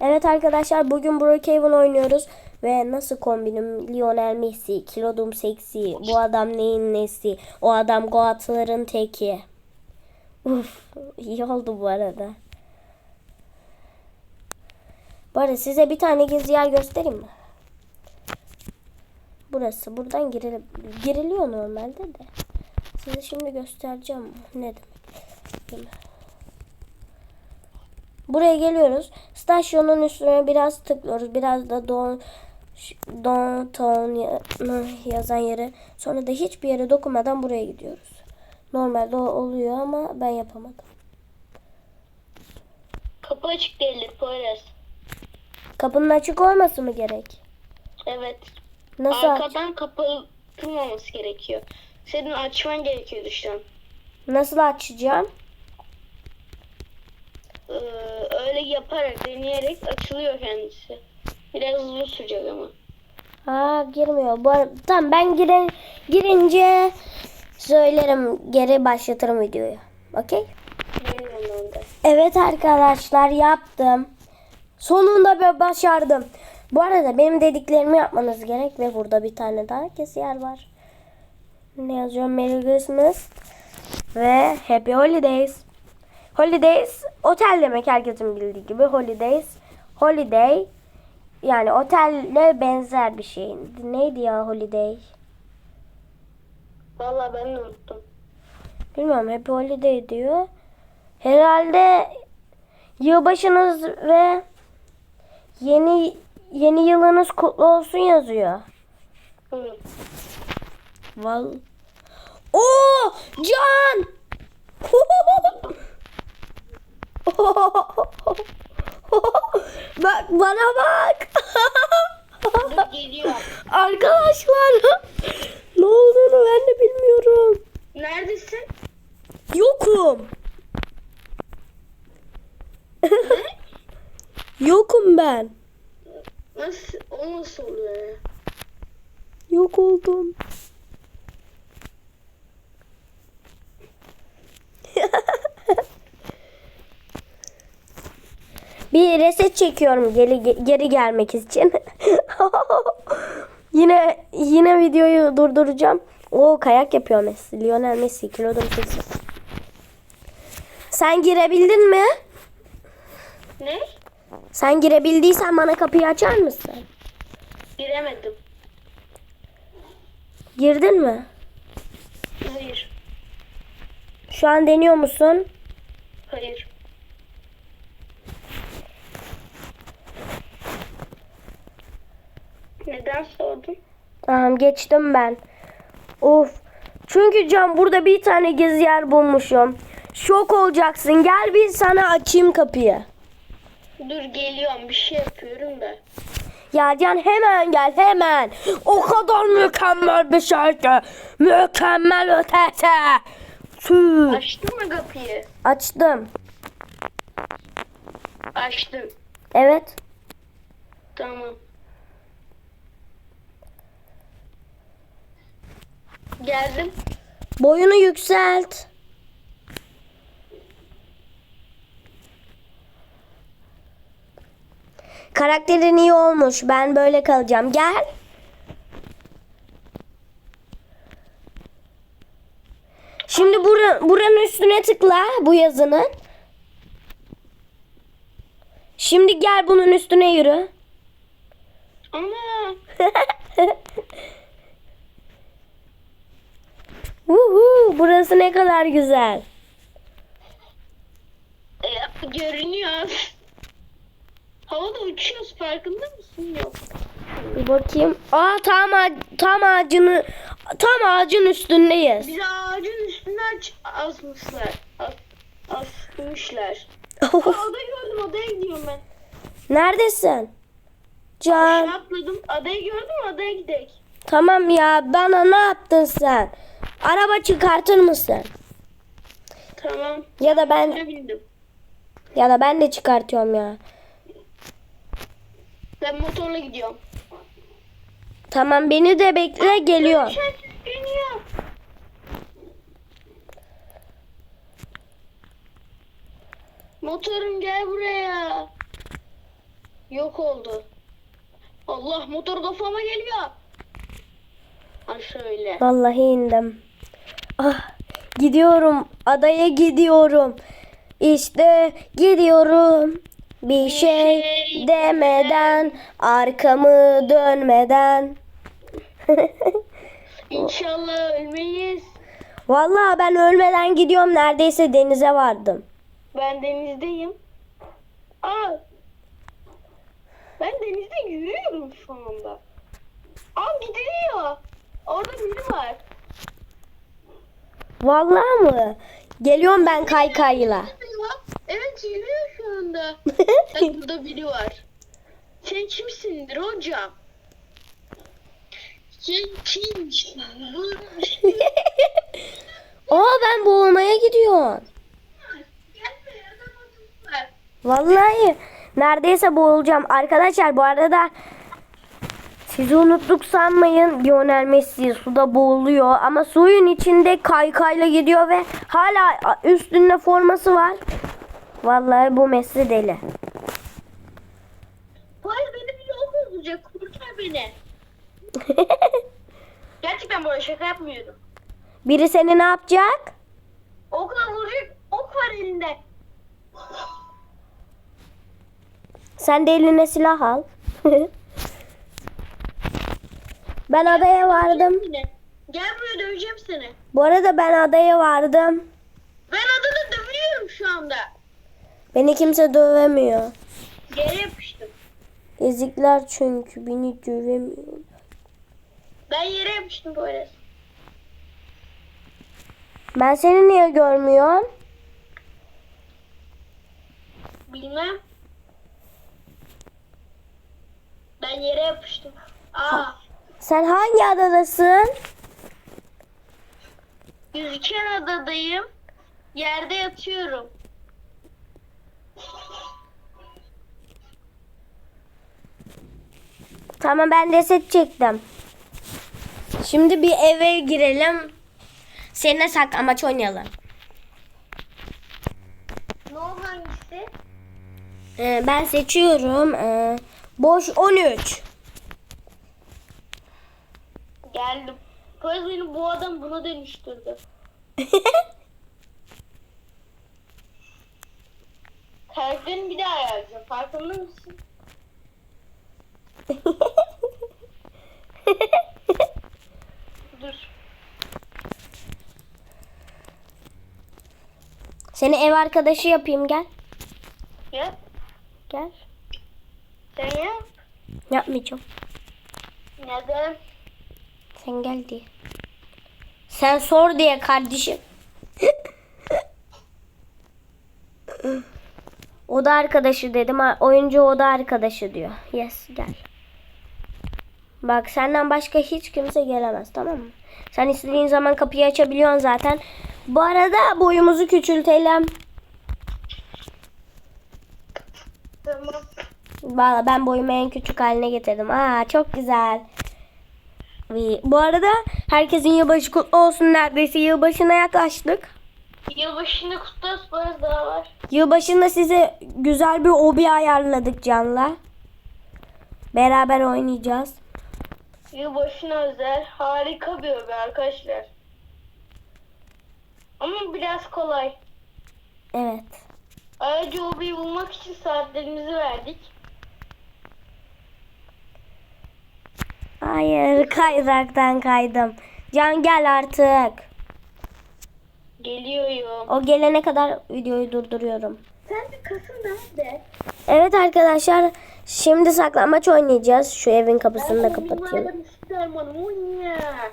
Evet arkadaşlar bugün Brookhaven oynuyoruz. Ve nasıl kombinim? Lionel Messi, kilodum seksi, bu adam neyin nesi? O adam Goatların teki. Uf, iyi oldu bu arada. Bu arada size bir tane gizli yer göstereyim mi? Burası. Buradan giril giriliyor normalde de. Size şimdi göstereceğim. Ne demek? Değil mi? Buraya geliyoruz. Stasyonun üstüne biraz tıklıyoruz. Biraz da don, downtown ya- yazan yere. Sonra da hiçbir yere dokunmadan buraya gidiyoruz. Normalde oluyor ama ben yapamadım. Kapı açık değildir Poyraz. Kapının açık olması mı gerek? Evet. Nasıl aç? Arkadan kapatılmaması gerekiyor. Senin açman gerekiyor dıştan. Nasıl açacağım? Ee, öyle yaparak, deneyerek açılıyor kendisi. Biraz uzun sürecek ama. Ha girmiyor. Bu arada, tamam ben gire, girince söylerim geri başlatırım videoyu. Okey? Evet arkadaşlar yaptım. Sonunda ben başardım. Bu arada benim dediklerimi yapmanız gerek ve burada bir tane daha kesiyer var. Ne yazıyor? Merry Christmas ve Happy Holidays. Holidays otel demek herkesin bildiği gibi. Holidays holiday yani otelle benzer bir şey. Neydi ya holiday? Vallahi ben de unuttum. Bilmiyorum Happy Holiday diyor. Herhalde yılbaşınız ve yeni yeni yılınız kutlu olsun yazıyor. Hı. Val. Oo Can! bak bana bak. Dur geliyor. Arkadaşlar ne olduğunu ben de bilmiyorum. Neredesin? Yokum. Yokum ben. Nasıl? O nasıl oluyor ya? Yok oldum. Bir reset çekiyorum geri geri gelmek için. yine yine videoyu durduracağım. O kayak yapıyor Messi. Lionel Messi kilodum sesi. Sen girebildin mi? Ne? Sen girebildiysen bana kapıyı açar mısın? Giremedim. Girdin mi? Hayır. Şu an deniyor musun? Hayır. Neden sordun? Tamam geçtim ben. Of. Çünkü Can burada bir tane gizli yer bulmuşum. Şok olacaksın. Gel bir sana açayım kapıyı. Dur geliyorum bir şey yapıyorum da. Ya Can hemen gel hemen. O kadar mükemmel bir ki. Mükemmel ötesi. Tüh. Açtın mı kapıyı? Açtım. Açtım. Evet. Tamam. Geldim. Boyunu yükselt. Karakterin iyi olmuş. Ben böyle kalacağım. Gel. Şimdi bura, buranın üstüne tıkla bu yazının. Şimdi gel bunun üstüne yürü. Ana. Uhu, burası ne kadar güzel. E, görünüyor. Havada uçuyoruz farkında mısın? Yok. Bir bakayım. Aa tam tam ağacını tam ağacın üstündeyiz. Bizi ağacın üstünden asmışlar. As, asmışlar. Adayı gördüm adaya gidiyorum ben. Neredesin? Aşağı Can. atladım. Adayı gördüm adaya gidelim. Tamam ya bana ne yaptın sen? Araba çıkartır mısın? Tamam. Ya da ben Ne bildim. ya da ben de çıkartıyorum ya. Ben motorla gidiyorum. Tamam beni de bekle geliyor. Sen biniyor. Motorum gel buraya. Yok oldu. Allah motor kafama geliyor. Şöyle. Vallahi indim. Ah, gidiyorum. Adaya gidiyorum. İşte gidiyorum. Bir şey demeden, arkamı dönmeden. İnşallah ölmeyiz. Vallahi ben ölmeden gidiyorum. Neredeyse denize vardım. Ben denizdeyim. Aa. Ben denizde yürüyorum şu anda. Aa gidiyor. Orada biri var. Vallahi mı? Geliyorum ben kaykayla. Evet yürüyor şu anda. Bak burada biri var. Sen kimsindir hocam? Sen kimsin? Aa ben boğulmaya gidiyorum. Vallahi neredeyse boğulacağım. Arkadaşlar bu arada sizi unuttuk sanmayın. Lionel Messi suda boğuluyor ama suyun içinde kaykayla gidiyor ve hala üstünde forması var. Vallahi bu Messi deli. Hayır beni bir yol bulacak. Kurtar beni. Gerçekten böyle şaka yapmıyorum. Biri seni ne yapacak? Okla vuracak ok var elinde. Sen de eline silah al. ben adaya vardım. Gel buraya döveceğim seni. Bu arada ben adaya vardım. Ben adada dövüyorum şu anda. Beni kimse dövemiyor. Yere yapıştım. Ezikler çünkü beni dövemiyor. Ben yere yapıştım böyle. Ben seni niye görmüyorum? Bilmem. Ben yere yapıştım. Aa. Sen hangi adadasın? Gözüken adadayım. Yerde yatıyorum. Tamam ben reset çektim. Şimdi bir eve girelim. Seninle saklamaç oynayalım. Ne hangisi? Ee, ben seçiyorum. Ee, boş 13. Geldim. Poyraz beni bu adam buna dönüştürdü. Karakterini bir daha ayarlayacağım. Farkında mısın? Dur. Seni ev arkadaşı yapayım gel. Ya. Gel. Sen ya. Yapmayacağım. Neden? Sen gel diye. Sen sor diye kardeşim. o da arkadaşı dedim. Oyuncu o da arkadaşı diyor. Yes gel. Bak senden başka hiç kimse gelemez tamam mı? Sen istediğin zaman kapıyı açabiliyorsun zaten. Bu arada boyumuzu küçültelim. Tamam. Valla ben boyumu en küçük haline getirdim. Aa çok güzel. Bu arada herkesin yılbaşı kutlu olsun. Neredeyse yılbaşına yaklaştık. Yılbaşında kutlu olsun daha var. Yılbaşında size güzel bir obi ayarladık Can'la. Beraber oynayacağız. Yılbaşına özel harika bir öbe arkadaşlar. Ama biraz kolay. Evet. Ayrıca obeyi bulmak için saatlerimizi verdik. Hayır kaydıraktan kaydım. Can gel artık. Geliyorum. O gelene kadar videoyu durduruyorum. Sen de kasın nerede? Evet arkadaşlar şimdi saklambaç oynayacağız. Şu evin kapısını da kapatayım.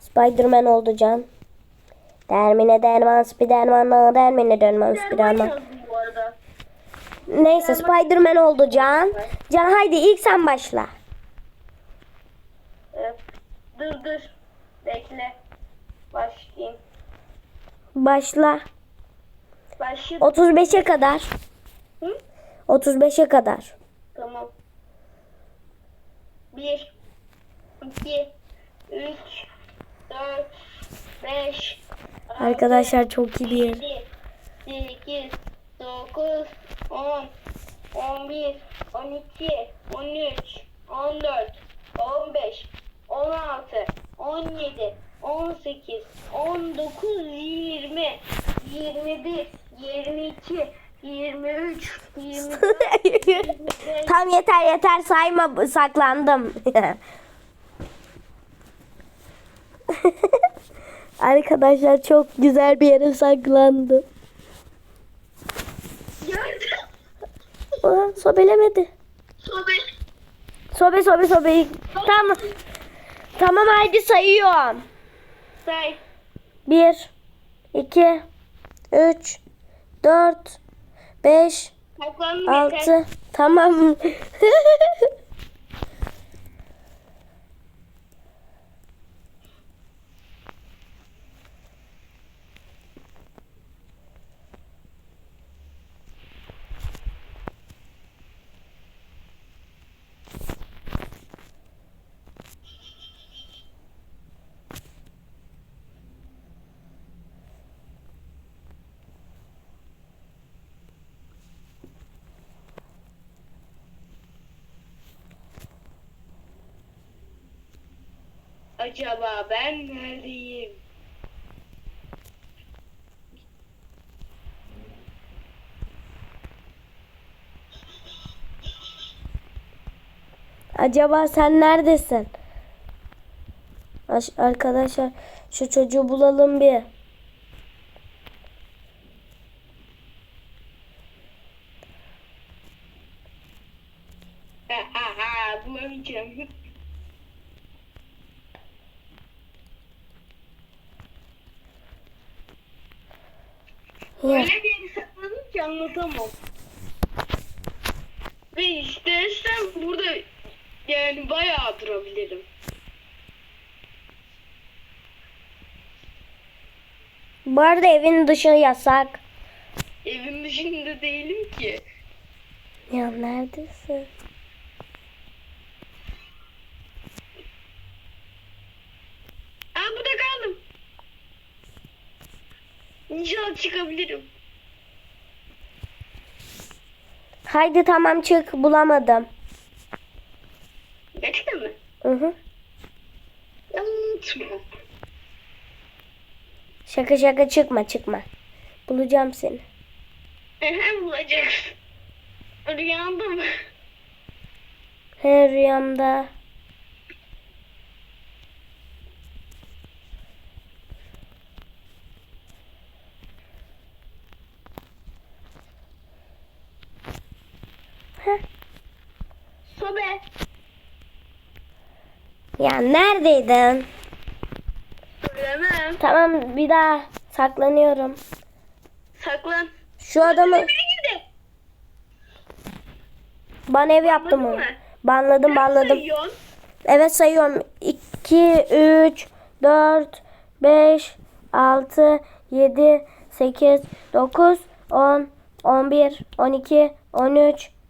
Spiderman oldu Can. Dermine derman spiderman dermine derman spiderman. Neyse Spiderman oldu Can. Can haydi ilk sen başla. Dur dur. Bekle. Başlayayım. Başla. Başladım. 35'e kadar. Hı? 35'e kadar. Tamam. Bir, iki, üç, dört, beş, Arkadaşlar çok iyi bir yer. yedi, sekiz, dokuz, on, 11, 12, 13, 14, 15, 16, 17, 18, 19, 20, 21, 22, 23, 24, Tam yeter yeter sayma saklandım. Arkadaşlar çok güzel bir yere saklandım. Aa, sobelemedi. Sobe. Sobe sobe sobe. Tamam. Tamam haydi sayıyorum. Say. 1 2 3 4 5 Saklandım yeter. 6 Tamam. Acaba ben neredeyim? Acaba sen neredesin? Aş- Arkadaşlar şu çocuğu bulalım bir. Ha ha ha bulamayacağım. Ya. Öyle bir yere ki anlatamam. Ve istersen burada yani bayağı durabilirim. Bu arada evin dışı yasak. Evin dışında değilim ki. Ya neredesin? Aa burada kaldım. İnşallah çıkabilirim. Haydi tamam çık bulamadım. Gerçekten mi? Hı hı. Ya unutma. Şaka şaka çıkma çıkma. Bulacağım seni. Hem bulacaksın. Rüyanda mı? Her rüyamda. Sobe. Ya neredeydin? Söylemem. Tamam bir daha saklanıyorum. Saklan. Şu adamı bana ev yaptım onu. mı? Banladım banladım. Evet sayıyorum. 2, 3, 4, 5, 6, 7, 8, 9, 10, 11, 12, 13,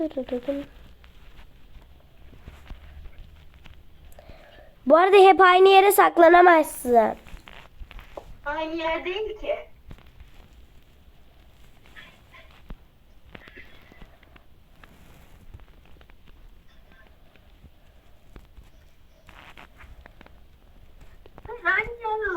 Bu arada hep aynı yere saklanamazsın. Aynı yer değil ki.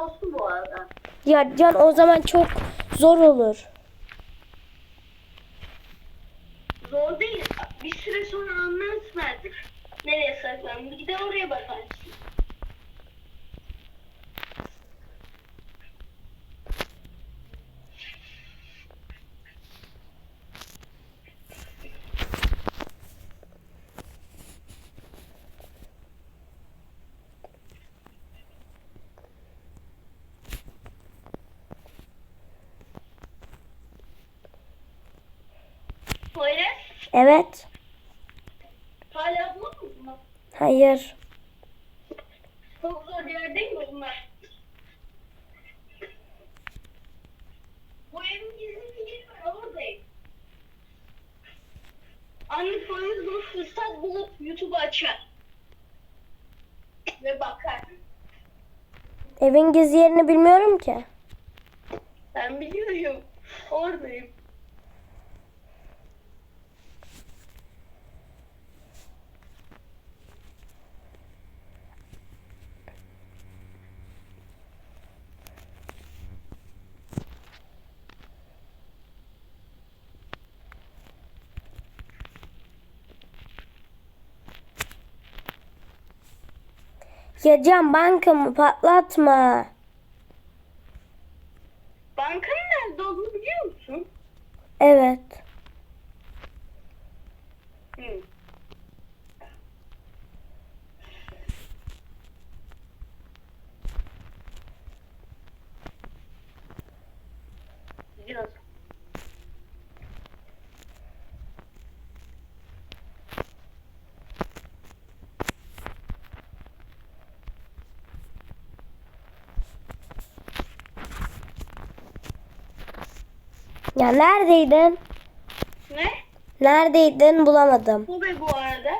Olsun bu arada. Ya Can o zaman çok zor olur. Zor değil bir süre sonra ambulans. Nereye saklandı? Bir de oraya bakarsın. Evet. Hayır. Çok zor bir yer değil mi bunlar? Bu evin gizli bir yeri var oradayım. Anne Poyraz bunu fırsat bulup YouTube'u açar. Ve bakar. Evin gizli yerini bilmiyorum ki. Ben biliyorum. Oradayım. Ya Can bankamı patlatma. Bankanın nerede olduğunu biliyor musun? Evet. Hı. Biraz. Ya neredeydin? Ne? Neredeydin bulamadım. Bu be bu arada.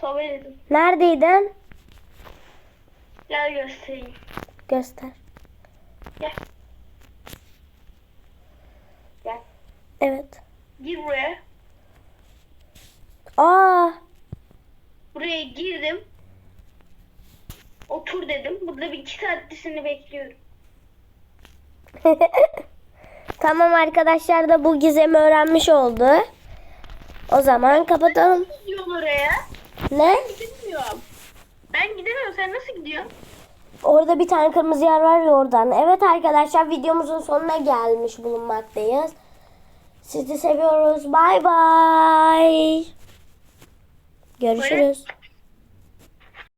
Sobeledim. Neredeydin? Gel göstereyim. Göster. Gel. Gel. Evet. Gir buraya. Aa, Buraya girdim. Otur dedim. Burada bir iki saattir seni bekliyorum. tamam arkadaşlar da bu gizemi öğrenmiş oldu. O zaman kapatalım. Gidiyorsun oraya. Ne? Gidemiyorum. Ben gidemiyorum. Sen nasıl gidiyorsun? Orada bir tane kırmızı yer var ya oradan. Evet arkadaşlar videomuzun sonuna gelmiş bulunmaktayız. Sizi seviyoruz. Bay bay. Görüşürüz.